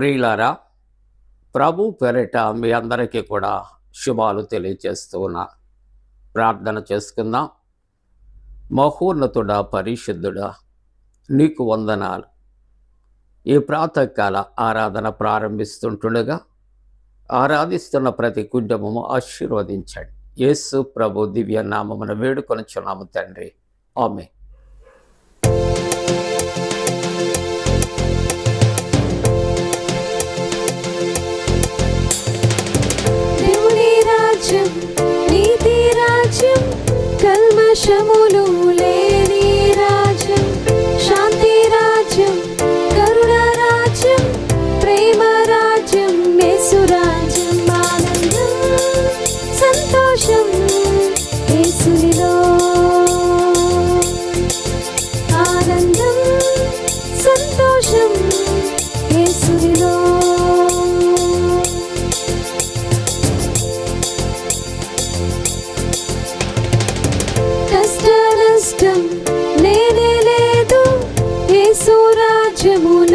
ప్రియులారా ప్రభు పెరట మీ అందరికీ కూడా శుభాలు తెలియజేస్తూ ఉన్నా. ప్రార్థన చేసుకుందాం. మహోన్నతుడా పరిశుద్ధుడా నీకు వందనాలు. ఈ ప్రాతకాల ఆరాధన ప్రారంభిస్తుంటుండగా ఆరాధిస్తున్న ప్రతి కుటుంబము ఆశీర్వదించండి. యేసు ప్రభు దివ్య నామమున వేడుకొనుచున్నాము తండ్రి. ఆమె దోషములు లే ఇష్టం లేనే లేదు. ఏ రాజ్యములో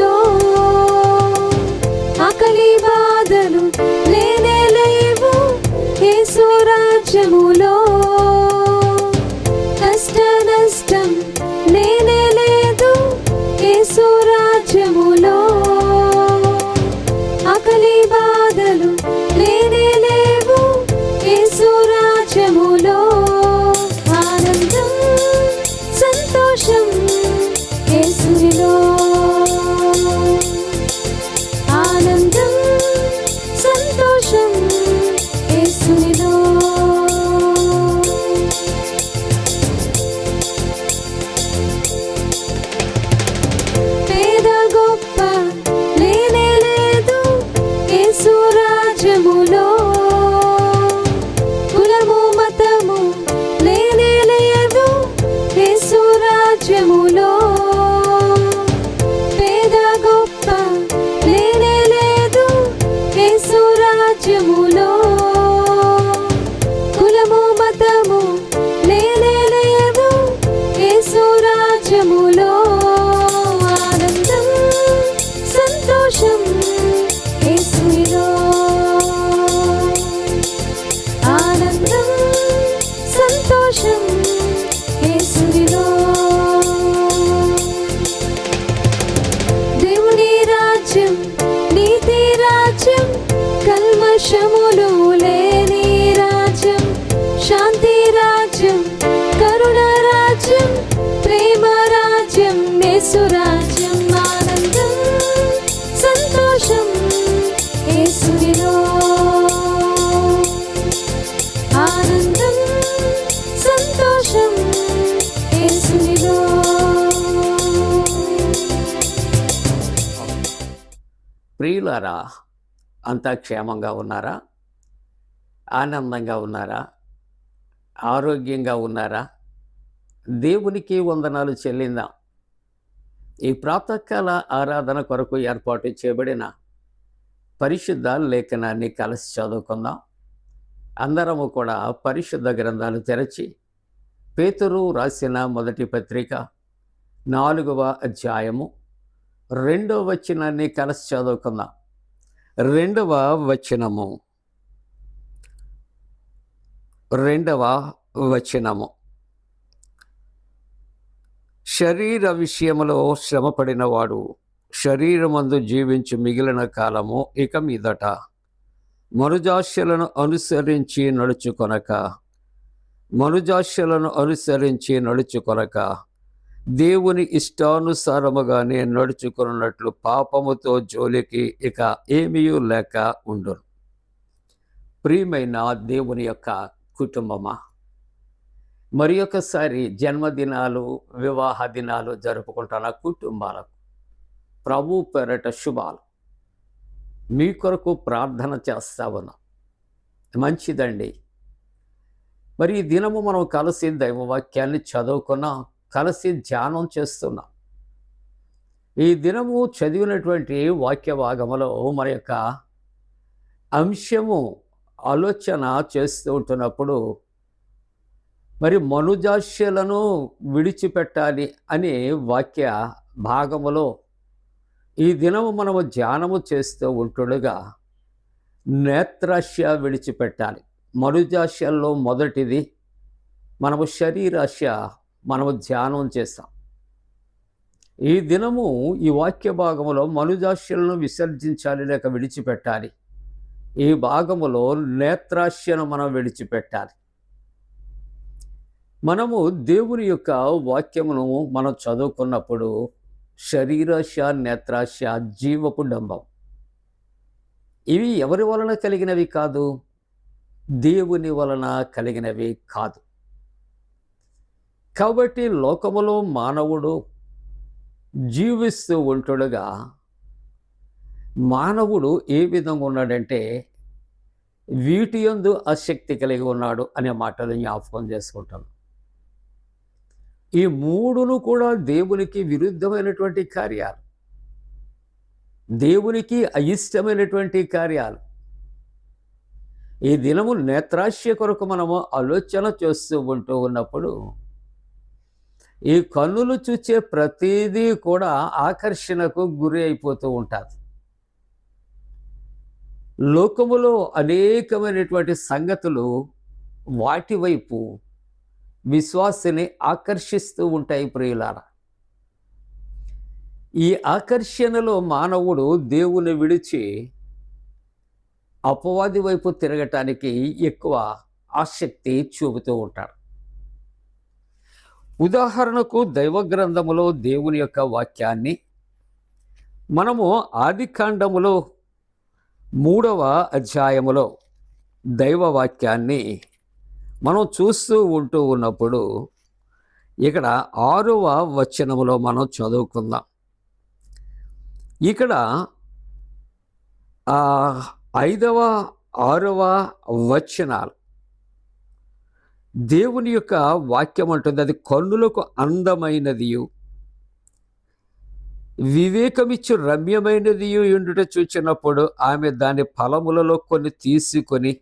ప్రియులారా అంతా క్షేమంగా ఉన్నారా? ఆనందంగా ఉన్నారా? ఆరోగ్యంగా ఉన్నారా? దేవునికి వందనాలు చెల్లిందాం. ఈ ప్రాతకాల ఆరాధన కొరకు ఏర్పాటు చేయబడిన పరిశుద్ధ లేఖనాన్ని కలిసి చదువుకుందాం. అందరము కూడా పరిశుద్ధ గ్రంథాలు తెరచి పేతురు రాసిన మొదటి పత్రిక నాలుగవ అధ్యాయము రెండవ వచనాన్ని కలిసి చదువుకుందాం. రెండవ వచనము. రెండవ వచనము. శరీర విషయంలో శ్రమపడినవాడు శరీరమందు జీవించి మిగిలిన కాలము ఇక మీదట మనుజాస్యలను అనుసరించి నడుచుకొనక మనుజాస్యలను అనుసరించి నడుచుకొనక దేవుని ఇష్టానుసారముగానే నడుచుకున్నట్లు పాపముతో జోలికి ఇక ఏమీ లేక ఉండును. ప్రియమైన దేవుని యొక్క కుటుంబమా మరి ఒకసారి జన్మదినాలు వివాహ దినాలు జరుపుకుంటున్న కుటుంబాలకు ప్రభు పేరట శుభాలు. మీ కొరకు ప్రార్థన చేస్తా ఉన్నాం మంచిదండి. మరి ఈ దినము మనం కలిసి దైవవాక్యాన్ని చదువుకున్నాం. కలిసి ధ్యానం చేస్తున్నాం. ఈ దినము చదివినటువంటి వాక్య భాగములో మన యొక్క అంశము ఆలోచన చేస్తూ ఉంటున్నప్పుడు మరి మనుజాస్యులను విడిచిపెట్టాలి అనే వాక్య భాగములో ఈ దినము మనము ధ్యానము చేస్తూ ఉంటుండగా నేత్రాశ విడిచిపెట్టాలి. మనుజాశల్లో మొదటిది మనము శరీరాశ మనము ధ్యానం చేస్తాం. ఈ దినము ఈ వాక్య భాగములో మనుజాశ్యలను విసర్జించాలి లేక విడిచిపెట్టాలి. ఈ భాగములో నేత్రాశ్యను మనం విడిచిపెట్టాలి. మనము దేవుని యొక్క వాక్యమును మనం చదువుకున్నప్పుడు శరీరాశ నేత్రాశ జీవపు డంబం. ఇవి ఎవరి వలన కలిగినవి కాదు? దేవుని వలన కలిగినవి కాదు. కాబట్టి లోకములో మానవుడు జీవిస్తూ ఉంటుండగా మానవుడు ఏ విధంగా ఉన్నాడంటే వీటి యందు ఆసక్తి కలిగి ఉన్నాడు అనే మాటలు జ్ఞాపకం చేసుకుంటాను. ఈ మూడును కూడా దేవునికి విరుద్ధమైనటువంటి కార్యాలు. దేవునికి అయిష్టమైనటువంటి కార్యాలు. ఈ దినము నేత్రాశ్య కొరకు మనము ఆలోచన చేస్తూ ఉంటూ ఉన్నప్పుడు ఈ కన్నులు చూచే ప్రతిదీ కూడా ఆకర్షణకు గురి అయిపోతూ ఉంటుంది లోకములో అనేకమైనటువంటి సంగతులు వాటి వైపు విశ్వాసిని ఆకర్షిస్తూ ఉంటాయి ప్రియులారా. ఈ ఆకర్షణలో మానవుడు దేవుని విడిచి అపవాది వైపు తిరగటానికి ఎక్కువ ఆసక్తి చూపుతూ ఉంటాడు. ఉదాహరణకు దైవ గ్రంథములో దేవుని యొక్క వాక్యాన్ని మనము ఆదికాండములో మూడవ అధ్యాయములో దైవ వాక్యాన్ని మనం చూస్తూ ఉంటూ ఉన్నప్పుడు ఇక్కడ ఆరవ వచనములో మనం చదువుకుందాం. ఇక్కడ ఐదవ ఆరవ వచనాలు దేవుని యొక్క వాక్యం అంటుంది అది కన్నులకు అందమైనది వివేకమిచ్చు రమ్యమైనది ఉండుట చూచినప్పుడు ఆమె దాని ఫలములలో కొన్ని తీసుకొని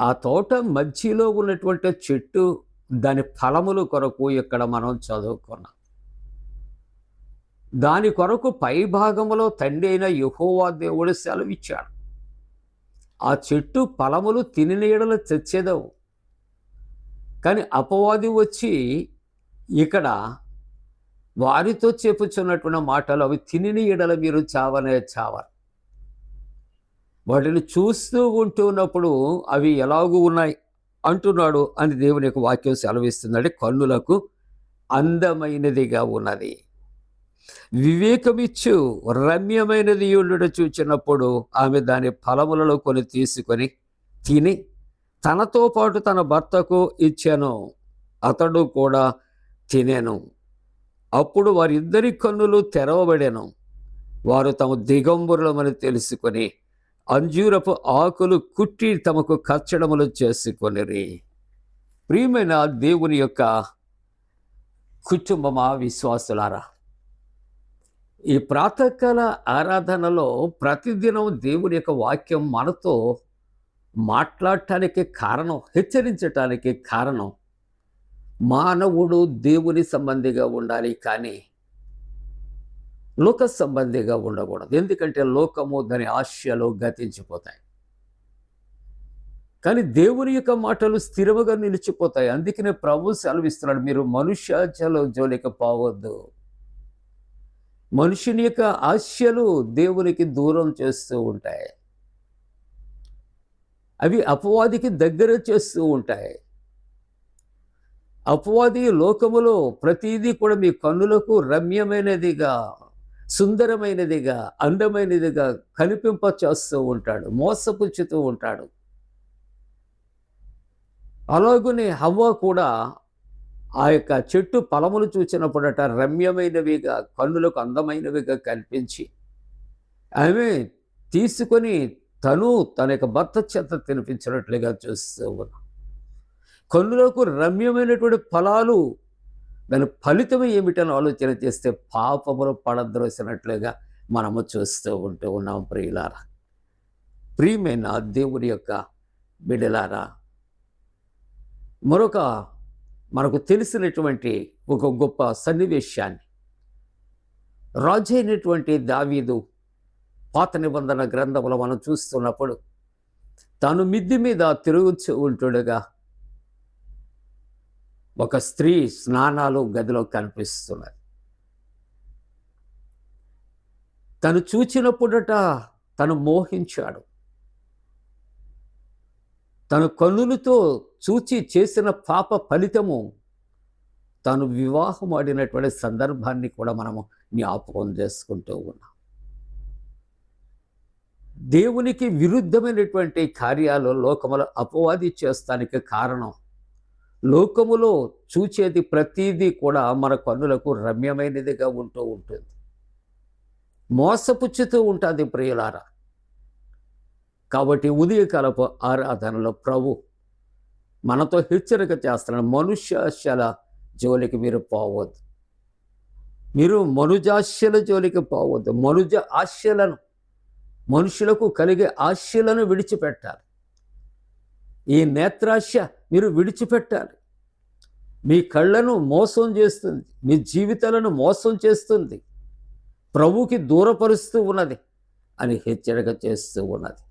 ఆ తోట మధ్యలో ఉన్నటువంటి చెట్టు దాని ఫలములు కొరకు ఇక్కడ మనం చదువుకున్నాం. దాని కొరకు పై భాగంలో తండ్రి అయిన యహోవా దేవుడు సెలవిచ్చాడు. ఆ చెట్టు ఫలములు తిని నీడలు తెచ్చేదవు కానీ అపవాది వచ్చి ఇక్కడ వారితో చెప్పుచున్నటువంటి మాటలు అవి తిని ఎడల మీరు చావనే చావరు. వాటిని చూస్తూ ఉంటున్నప్పుడు అవి ఎలాగూ ఉన్నాయి అంటున్నాడు అని దేవుని యొక్క వాక్యం సెలవిస్తుందంటే కన్నులకు అందమైనదిగా ఉన్నది. వివేకమిచ్చు రమ్యమైనది ఉండుట చూచినప్పుడు ఆమె దాని ఫలములలో కొని తీసుకొని తిని తనతో పాటు తన భర్తకు ఇచ్చాను. అతడు కూడా తినేను. అప్పుడు వారిద్దరి కన్నులు తెరవబడాను. వారు తమ దిగంబరులమని తెలుసుకొని అంజూరపు ఆకులు కుట్టి తమకు కచ్చడములు చేసుకొనిరి. ప్రియమైన దేవుని యొక్క కుటుంబమా విశ్వాసులారా ఈ ప్రాతకాల ఆరాధనలో ప్రతిదినం దేవుని యొక్క వాక్యం మనతో మాట్లాడటానికి కారణం హెచ్చరించటానికి కారణం. మానవుడు దేవుని సంబంధిగా ఉండాలి కానీ లోక సంబంధిగా ఉండకూడదు. ఎందుకంటే లోకము దాని ఆశలు గతించిపోతాయి. కానీ దేవుని యొక్క మాటలు స్థిరముగా నిలిచిపోతాయి. అందుకనే ప్రభు సెలవిస్తున్నాడు మీరు మనుష్యాచలో జోలికి పోవద్దు. మనుషుని యొక్క ఆశలు దేవునికి దూరం చేస్తూ ఉంటాయి. అవి అపవాదికి దగ్గర చేస్తూ ఉంటాయి. అపవాది లోకములో ప్రతిదీ కూడా మీ కన్నులకు రమ్యమైనదిగా సుందరమైనదిగా అందమైనదిగా కనిపింప చేస్తూ ఉంటాడు మోసపుచ్చుతూ ఉంటాడు. అలాగునే హవ్వ కూడా ఆ యొక్క చెట్టు ఫలములు చూసినప్పుడట రమ్యమైనవిగా కన్నులకు అందమైనవిగా కనిపించి ఆమె తీసుకొని తను తన యొక్క భర్త చేత తినిపించినట్లుగా చూస్తూ ఉన్నాం కన్నులకు రమ్యమైనటువంటి ఫలాలు దాని ఫలితం ఏమిటని ఆలోచన చేస్తే పాపములు పడద్రోసినట్లుగా మనము చూస్తూ ఉంటూ ఉన్నాం ప్రియులారా. ప్రియమైన దేవుని యొక్క బిడలారా మరొక మనకు తెలిసినటువంటి ఒక గొప్ప సన్నివేశాన్ని. రాజు అయినటువంటి దావీదు పాత నిబంధన గ్రంథంలో మనం చూస్తున్నప్పుడు తాను మిద్ది మీద తిరుగుతూ ఉంటుండగా ఒక స్త్రీ స్నానాలు గదిలో కనిపిస్తున్నది. తను చూచినప్పుడట తను మోహించాడు. తన కన్నులతో చూచి చేసిన పాప ఫలితము తాను వివాహం ఆడినటువంటి సందర్భాన్ని కూడా మనము జ్ఞాపకం చేసుకుంటూ ఉన్నాం. దేవునికి విరుద్ధమైనటువంటి కార్యాలు లోకములో అపవాది చేస్తానికి కారణం లోకములో చూచేది ప్రతీది కూడా మన కన్నులకు రమ్యమైనదిగా ఉంటూ ఉంటుంది. మోసపుచ్చుతూ ఉంటుంది ప్రియులారా. కాబట్టి ఉదయకాలపు ఆరాధనలో ప్రభు మనతో హెచ్చరిక చేస్తున్నాడు మనుష్యాశల జోలికి మీరు పోవద్దు. మీరు మనుజాశ్యల జోలికి పోవద్దు. మనుజ ఆశలను మనుషులకు కలిగే ఆశలను విడిచిపెట్టాలి. ఈ నేత్రాశ మీరు విడిచిపెట్టాలి. మీ కళ్ళను మోసం చేస్తుంది మీ జీవితాలను మోసం చేస్తుంది. ప్రభుకి దూరపరుస్తూ ఉన్నది అని హెచ్చరిక చేస్తూ ఉన్నది.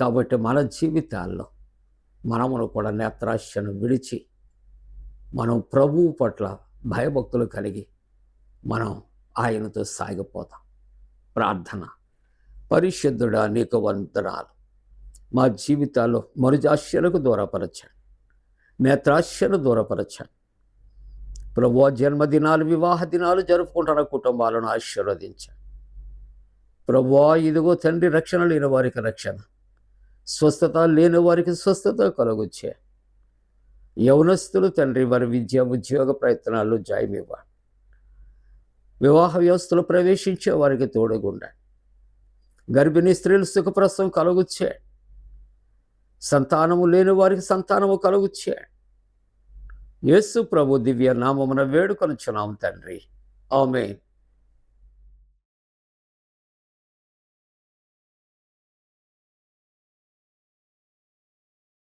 కాబట్టి మన జీవితాల్లో మనమును కూడా నేత్రాశను విడిచి మనం ప్రభువు పట్ల భయభక్తులు కలిగి మనం ఆయనతో సాగిపోతాం. ప్రార్థన. పరిశుద్ధుడా నీకు వందనాలు. మా జీవితాల్లో మరుజాశ్యలకు దూరపరచండి. నేత్రాశ్యను దూరపరచండి. ప్రభు జన్మదినాలు వివాహ దినాలు జరుపుకుంటున్న కుటుంబాలను ఆశీర్వదించండి. ప్రభు ఇదిగో తండ్రి రక్షణ లేని వారికి రక్షణ. స్వస్థత లేని వారికి స్వస్థత కలుగుచ్చే. యవనస్తులు తండ్రి వారి విద్య ఉద్యోగ ప్రయత్నాల్లో జాయమివ్వండి వివాహ వ్యవస్థలో ప్రవేశించే వారికి తోడుగుండండి గర్భిణీ స్త్రీలు సుఖప్రసవం కలుగుచ్చే. సంతానము లేని వారికి సంతానము కలుగుచ్చే. యేసు ప్రభు దివ్య నామమున వేడుకొనుచున్నాం తండ్రి. ఆమె